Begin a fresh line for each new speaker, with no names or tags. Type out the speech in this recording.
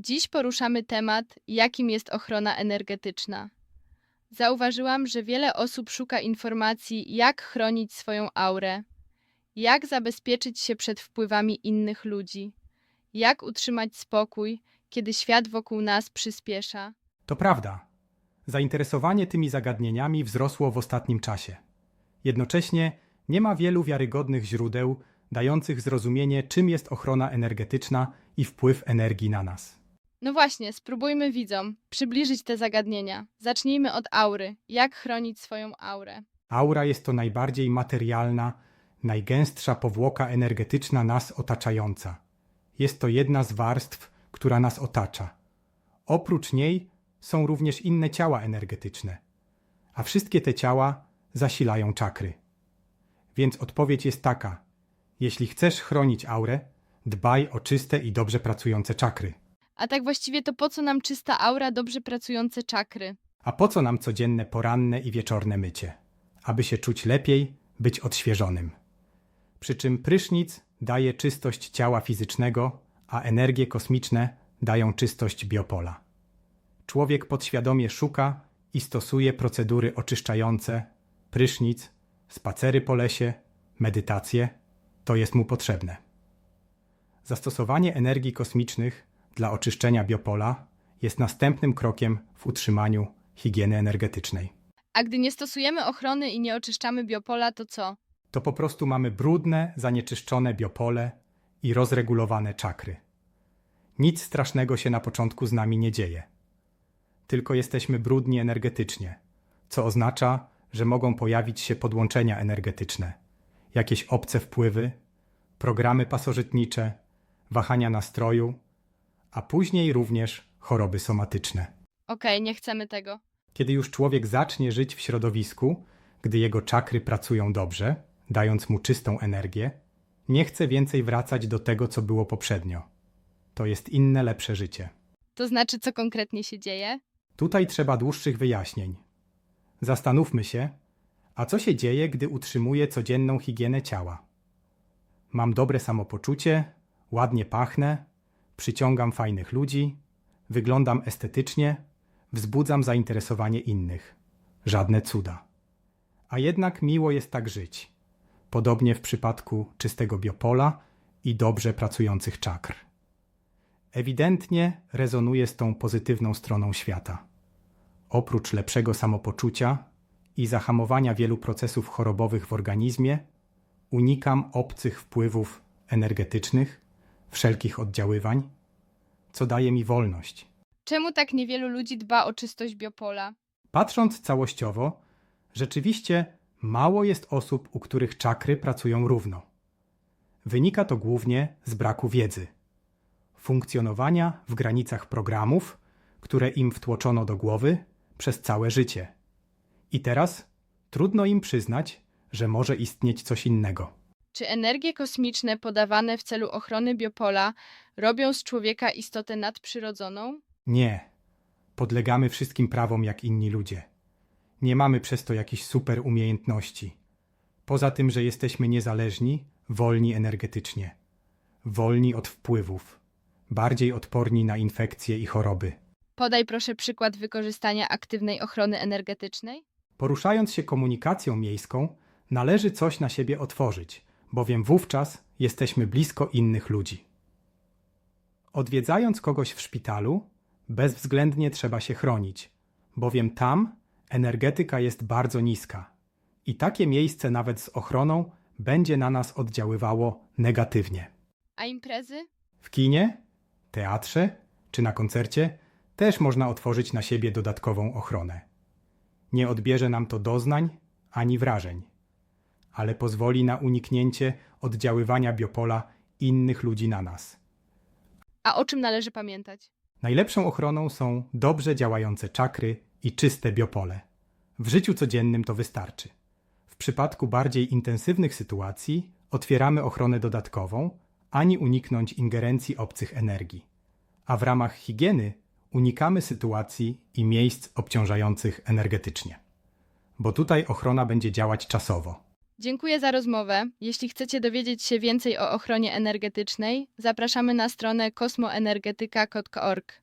Dziś poruszamy temat, jakim jest ochrona energetyczna. Zauważyłam, że wiele osób szuka informacji, jak chronić swoją aurę, jak zabezpieczyć się przed wpływami innych ludzi, jak utrzymać spokój, kiedy świat wokół nas przyspiesza.
To prawda. Zainteresowanie tymi zagadnieniami wzrosło w ostatnim czasie. Jednocześnie nie ma wielu wiarygodnych źródeł dających zrozumienie, czym jest ochrona energetyczna i wpływ energii na nas.
No właśnie, spróbujmy widzom przybliżyć te zagadnienia. Zacznijmy od aury. Jak chronić swoją aurę?
Aura jest to najbardziej materialna, najgęstsza powłoka energetyczna nas otaczająca. Jest to jedna z warstw, która nas otacza. Oprócz niej są również inne ciała energetyczne, a wszystkie te ciała zasilają czakry. Więc odpowiedź jest taka: jeśli chcesz chronić aurę, dbaj o czyste i dobrze pracujące czakry.
A tak właściwie to po co nam czysta aura, dobrze pracujące czakry?
A po co nam codzienne poranne i wieczorne mycie? Aby się czuć lepiej, być odświeżonym. Przy czym prysznic daje czystość ciała fizycznego, a energie kosmiczne dają czystość biopola. Człowiek podświadomie szuka i stosuje procedury oczyszczające, prysznic, spacery po lesie, medytacje, to jest mu potrzebne. Zastosowanie energii kosmicznych dla oczyszczenia biopola jest następnym krokiem w utrzymaniu higieny energetycznej.
A gdy nie stosujemy ochrony i nie oczyszczamy biopola, to co?
To po prostu mamy brudne, zanieczyszczone biopole i rozregulowane czakry. Nic strasznego się na początku z nami nie dzieje. Tylko jesteśmy brudni energetycznie, co oznacza, że mogą pojawić się podłączenia energetyczne, jakieś obce wpływy, programy pasożytnicze, wahania nastroju, a później również choroby somatyczne.
Okej, nie chcemy tego.
Kiedy już człowiek zacznie żyć w środowisku, gdy jego czakry pracują dobrze, dając mu czystą energię, nie chce więcej wracać do tego, co było poprzednio. To jest inne, lepsze życie.
To znaczy, co konkretnie się dzieje?
Tutaj trzeba dłuższych wyjaśnień. Zastanówmy się, a co się dzieje, gdy utrzymuję codzienną higienę ciała? Mam dobre samopoczucie, ładnie pachnę, przyciągam fajnych ludzi, wyglądam estetycznie, wzbudzam zainteresowanie innych. Żadne cuda. A jednak miło jest tak żyć. Podobnie w przypadku czystego biopola i dobrze pracujących czakr. Ewidentnie rezonuje z tą pozytywną stroną świata. Oprócz lepszego samopoczucia i zahamowania wielu procesów chorobowych w organizmie, unikam obcych wpływów energetycznych, wszelkich oddziaływań, co daje mi wolność.
Czemu tak niewielu ludzi dba o czystość biopola?
Patrząc całościowo, rzeczywiście mało jest osób, u których czakry pracują równo. Wynika to głównie z braku wiedzy, funkcjonowania w granicach programów, które im wtłoczono do głowy przez całe życie. I teraz trudno im przyznać, że może istnieć coś innego.
Czy energie kosmiczne podawane w celu ochrony biopola robią z człowieka istotę nadprzyrodzoną?
Nie. Podlegamy wszystkim prawom jak inni ludzie. Nie mamy przez to jakichś super umiejętności. Poza tym, że jesteśmy niezależni, wolni energetycznie, wolni od wpływów, bardziej odporni na infekcje i choroby.
Podaj proszę przykład wykorzystania aktywnej ochrony energetycznej.
Poruszając się komunikacją miejską, należy coś na siebie otworzyć, bowiem wówczas jesteśmy blisko innych ludzi. Odwiedzając kogoś w szpitalu, bezwzględnie trzeba się chronić, bowiem tam energetyka jest bardzo niska i takie miejsce nawet z ochroną będzie na nas oddziaływało negatywnie.
A imprezy?
W kinie, teatrze czy na koncercie też można otworzyć na siebie dodatkową ochronę. Nie odbierze nam to doznań ani wrażeń, ale pozwoli na uniknięcie oddziaływania biopola innych ludzi na nas.
A o czym należy pamiętać?
Najlepszą ochroną są dobrze działające czakry i czyste biopole. W życiu codziennym to wystarczy. W przypadku bardziej intensywnych sytuacji otwieramy ochronę dodatkową, ani uniknąć ingerencji obcych energii. A w ramach higieny unikamy sytuacji i miejsc obciążających energetycznie. Bo tutaj ochrona będzie działać czasowo.
Dziękuję za rozmowę. Jeśli chcecie dowiedzieć się więcej o ochronie energetycznej, zapraszamy na stronę kosmoenergetyka.org.